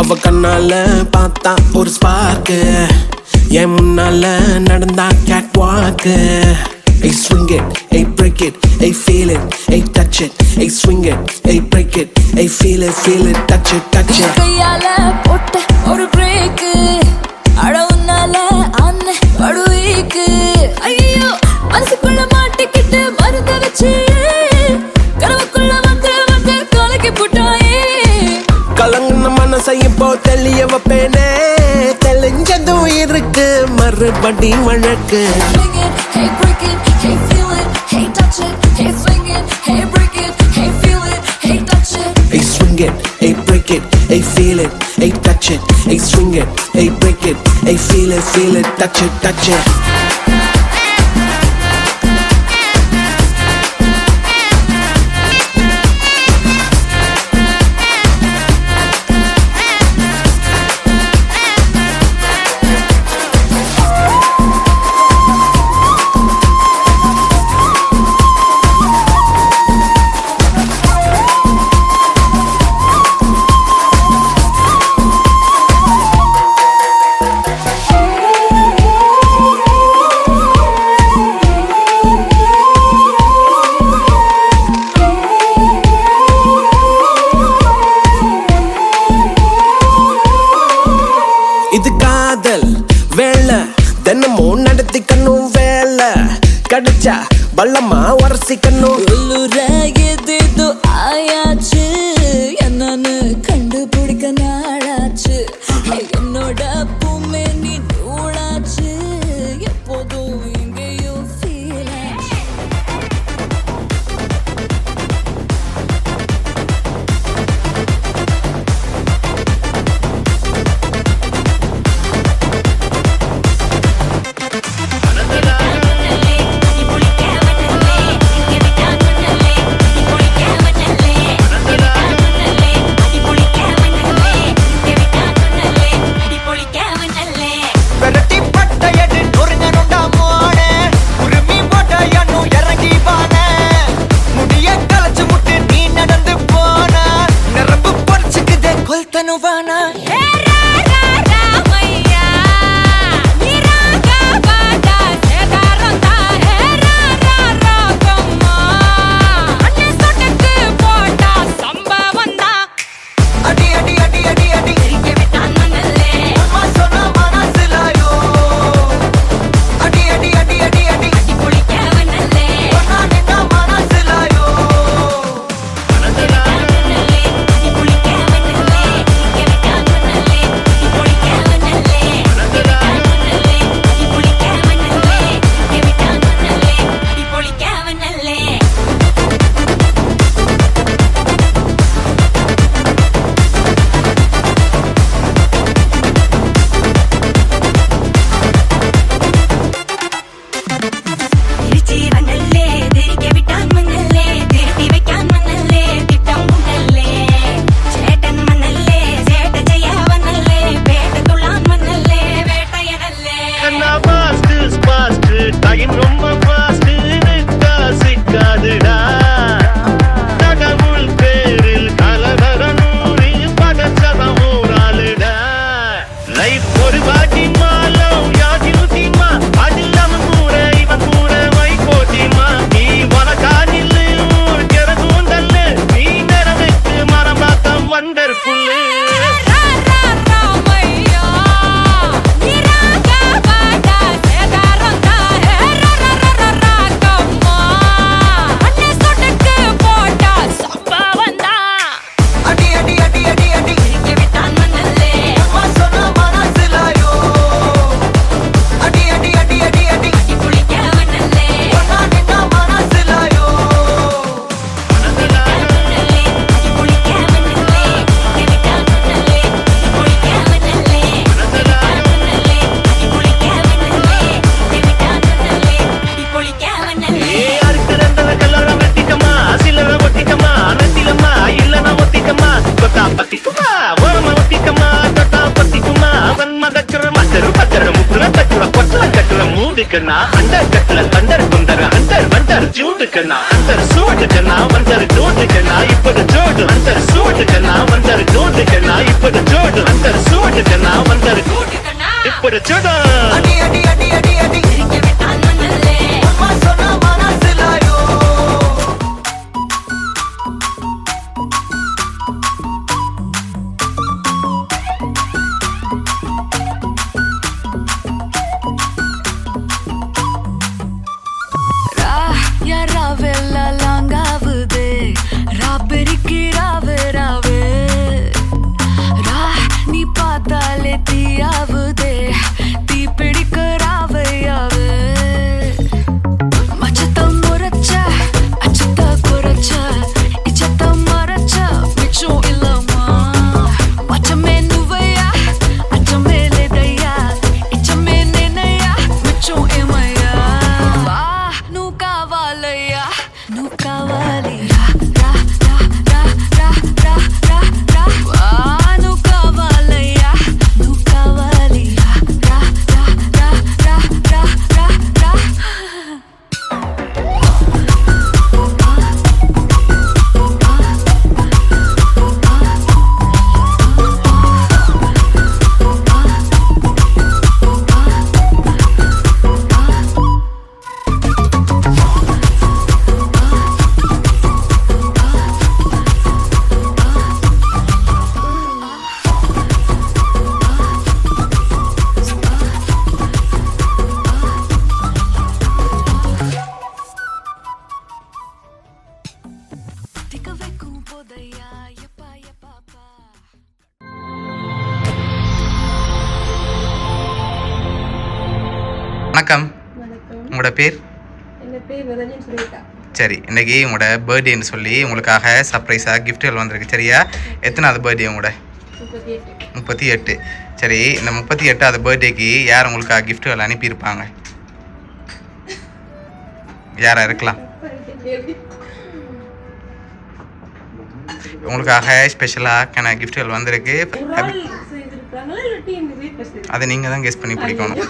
அவ கண்ணால பார்த்தா ஒரு ஸ்பார்க்கு என் முன்னால நடந்தா கேட் வாக்கு Hey swing it, hey break it, hey feel it, hey touch it, hey swing it, hey break it, hey feel it, feel it, touch it, touch it. கையால போட்ட ஒரு பிரேக் அழவுனால அண்ண படுவீக்கு ஐயோ மனசுக்குள்ள தெளிய வைப்பேனே தெளிஞ்சதும் இருக்கு மறுபடி வழக்கு Hey swing it, hey break it, hey feel it, hey touch it, hey swing it, hey break it, hey feel it, feel it, touch it, touch it. தினமும் நடத்திக்கணும் வேலை. கிடைச்சா பள்ளமா உரசிக்கணும். சூட்டுக்குன்னா அண்டர் கட்டுல தண்டர் குண்டர் அண்டர் வண்டர் ஜூட்டுக்குன்னா அண்டர் சூட்டுக்குன்னா வண்டர் ஜூட்டுக்குன்னா இப்படி ஜோடு அண்டர் சூட்டுக்குன்னா வண்டர் ஜூட்டுக்குன்னா இப்படி ஜோடு அண்டர் சூட்டுக்குன்னா வண்டர் இப்படி ஜோடு அடி அடி కావాలయ్యా. నువ్వు కావాలి. திக்க வைக்கும் போதையா எப்பா எப்பாப்பா வணக்கம். உங்களோட பேர்? என் பேர் நிரஞ்சன் சுரேகா. சரி இன்னைக்கு உங்களோட பர்த்டேன்னு சொல்லி உங்களுக்காக சர்ப்ரைஸாக கிஃப்ட்டுகள் வந்திருக்கு. சரியா? எத்தனாவது பர்த்டே உங்களோட? முப்பத்தி எட்டு. சரி இந்த முப்பத்தி எட்டாவது பர்த்டேக்கு யார் உங்களுக்காக கிஃப்ட்டுகள் அனுப்பியிருப்பாங்க? யாரா இருக்கலாம்? உங்களுக்காக ஸ்பெஷலாக கன கிஃப்ட்கள் வந்திருக்கு. அதை நீங்கள் தான் கெஸ்ட் பண்ணி பிடிக்கணும்.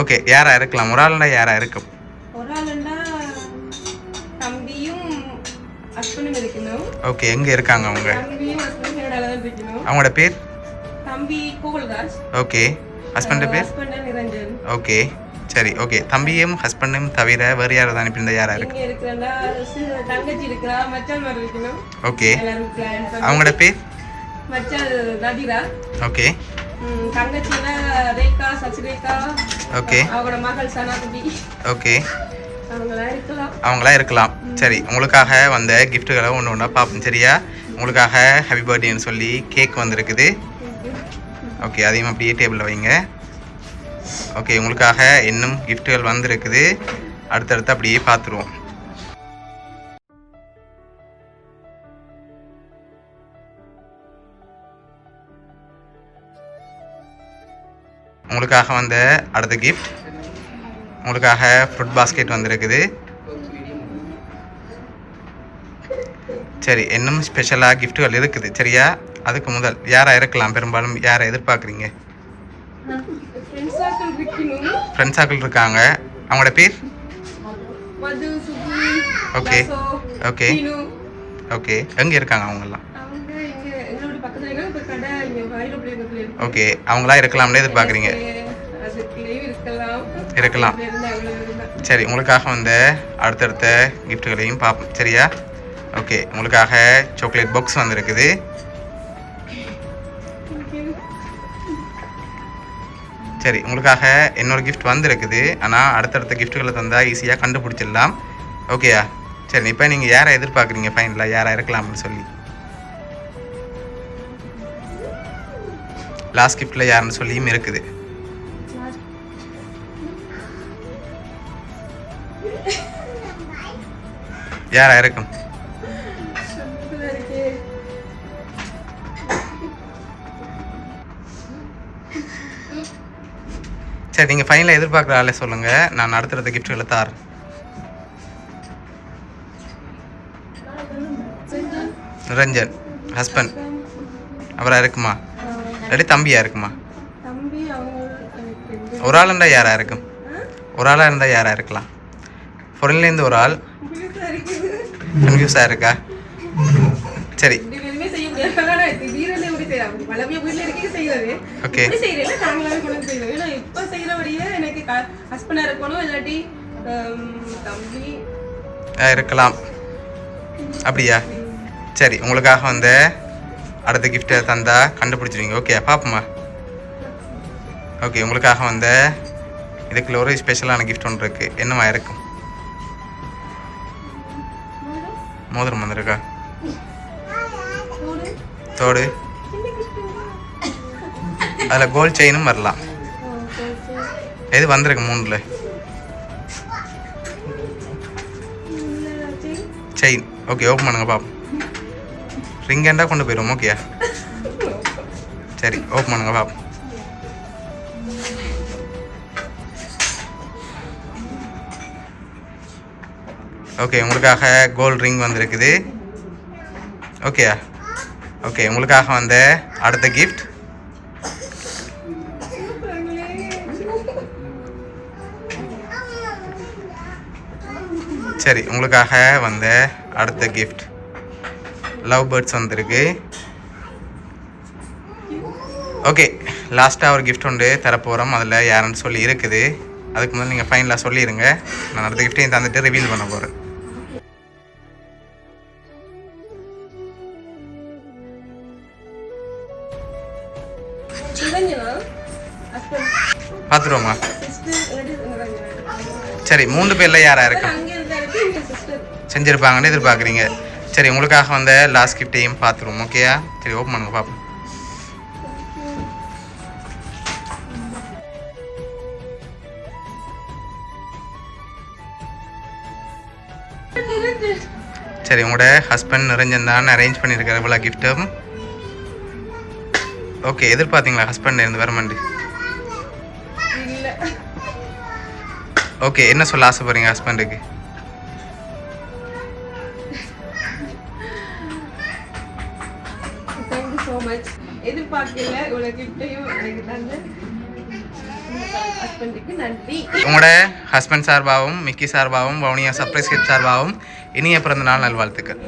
ஓகே யாராக இருக்கலாம்? ஒரு ஆளுண்டா யாராக இருக்கும்? ஓகே எங்க இருக்காங்க அவங்க? அவங்களோட பேர்? ஓகே ஹஸ்பண்ட் பேர்? ஓகே சரி ஓகே தம்பியும் ஹஸ்பண்டும் தவிர வேறு யாராவது அனுப்பியிருந்தா யாரா இருக்கு? ஓகே அவங்களோட பேர்? ஓகே ஓகே ஓகே அவங்களா இருக்கலாம். சரி உங்களுக்காக வந்த கிஃப்ட்டுகளை ஒன்று ஒன்றா பார்ப்போம் சரியா? உங்களுக்காக ஹாப்பி பர்த்டேன்னு சொல்லி கேக் வந்திருக்குது. ஓகே அதையும் அப்படியே டேபிளில் வைங்க. ஓகே உங்களுக்காக இன்னும் கிஃப்ட்டுகள் வந்திருக்குது. அடுத்தடுத்து அப்படியே பார்த்துருவோம். உங்களுக்காக வந்த அடுத்த கிஃப்ட் உங்களுக்காக ஃப்ரூட் பாஸ்கெட் வந்திருக்குது. சரி இன்னும் ஸ்பெஷலாக கிஃப்ட்டுகள் இருக்குது. சரியா? அதுக்கு முதல் யாராக இருக்கலாம்? பெரும்பாலும் யாரை எதிர்பார்க்குறீங்க? ஃப்ரெண்ட் இருக்காங்க. அவங்களோட பேர்? ஓகே. ஓகே. ஓகே. எங்கே இருக்காங்க அவங்கெல்லாம்? ஓகே. அவங்களா இருக்கலாம்னு எதிர்பார்க்குறீங்க. இருக்கலாம். சரி உங்களுக்காக வந்த அடுத்தடுத்த கிஃப்ட்டுகளையும் பார்ப்போம் சரியா? ஓகே. உங்களுக்காக சாக்லேட் பாக்ஸ் வந்துருக்குது. சரி உங்களுக்காக இன்னொரு கிஃப்ட் வந்திருக்குது. ஆனால் அடுத்தடுத்த கிஃப்ட்டுகளை தந்தால் ஈஸியாக கண்டுபிடிச்சிடலாம். ஓகேயா சரி இப்போ நீங்கள் யாரை எதிர்பார்க்குறீங்க? ஃபைனலாக யாராக இருக்கலாம்னு சொல்லி. லாஸ்ட் கிஃப்ட்டில் யாருன்னு சொல்லியும் இருக்குது. யாராக இருக்கும்? சரி நீங்கள் ஃபைனலாக எதிர்பார்க்குற ஆளே சொல்லுங்கள் நான் நடத்துகிறத கிஃப்ட்டுகளை தார் ரஞ்சன் ஹஸ்பண்ட் அவராக இருக்குமா? இல்லாட்டி தம்பியா இருக்குமா? ஒரு ஆள் இருந்தால் யாராக இருக்கும்? ஒரு ஆளாக இருந்தால் யாராக இருக்கலாம்? பொருள்லேருந்து ஒரு ஆள். கன்ஃபியூஸாக இருக்கா? சரி வளமையா வீட்டுல இருக்க செய்யறது Okay. இப்படி செய்யறேன் நாங்களாவே கொண்டு வந்து செய்யறோம். ஏன்னா இப்ப செய்யறபடியே எனக்கு ஹஸ்பண்டா இருக்கணும் இல்லாட்டி ஹம், தம்பி. ஆ, இருக்கலாம். அப்படியா? சரி உங்களுக்காக வந்து அடுத்த கிஃப்ட்டை தந்தா கண்டுபிடிச்சிருவீங்க ஓகே பாப்போமா ஓகே உங்களுக்காக வந்து இதுக்குள்ள ஒரு ஸ்பெஷலான கிஃப்ட் ஒன்று இருக்கு. என்னவா இருக்கும்? மோதிரம் வந்திருக்கா? தோடு? அதில் கோல்ட் செயினும் வரலாம். எது வந்திருக்கு மூணில்? செயின் ஓகே ஓப்பன் பண்ணுங்க பாப்போம். ரிங் ஏண்டா கொண்டு போயிடும் ஓகேயா சரி ஓப்பன் பண்ணுங்க பாப்போம். ஓகே உங்களுக்காக கோல்ட் ரிங் வந்திருக்குது. ஓகேயா ஓகே உங்களுக்காக வந்த அடுத்த கிஃப்ட் சரி உங்களுக்காக வந்த அடுத்த கிஃப்ட் லவ் பேர்ட்ஸ் வந்திருக்கு. ஓகே லாஸ்ட்டாக ஒரு கிஃப்ட் உண்டு தரப்போகிறோம் அதில் யாருன்னு சொல்லி இருக்குது. அதுக்கு முதல்ல நீங்கள் ஃபைனலாக சொல்லிடுங்க நான் அடுத்த கிஃப்ட்டையும் தந்துட்டு ரிவீல் பண்ண போகிறேன் பார்த்துருவோமா. சரி மூணு பேரில் யாராக இருக்கும் செஞ்சுருப்பாங்கன்னு எதிர்பார்க்குறீங்க. சரி உங்களுக்காக வந்த லாஸ்ட் கிஃப்ட்டையும் பார்த்துருவோம் ஓகேயா சரி ஓப்பன் பண்ணுங்க பார்ப்போம் சரி உங்களோட ஹஸ்பண்ட் நிரஞ்சன் தான் அரேஞ்ச் பண்ணியிருக்காரு இவ்வளோ கிஃப்ட்டும் ஓகே எதிர்பார்த்தீங்களா ஹஸ்பண்ட் இருந்து வரமாண்டு ஓகே என்ன சொல்ல ஆசைப்படுறீங்க ஹஸ்பண்டுக்கு மச் எதிர்பார்க்கல இவ்வளோ கிஃப்டையும் எனக்கு தந்து உங்களோட ஹஸ்பண்ட் சார்பாகவும் மிக்கி சார்பாகவும் வவுனியா சர்ப்ரைஸ் கிஃப்ட் சார்பாகவும் இனிய பிறந்த நாள் நல்வாழ்த்துக்கள்.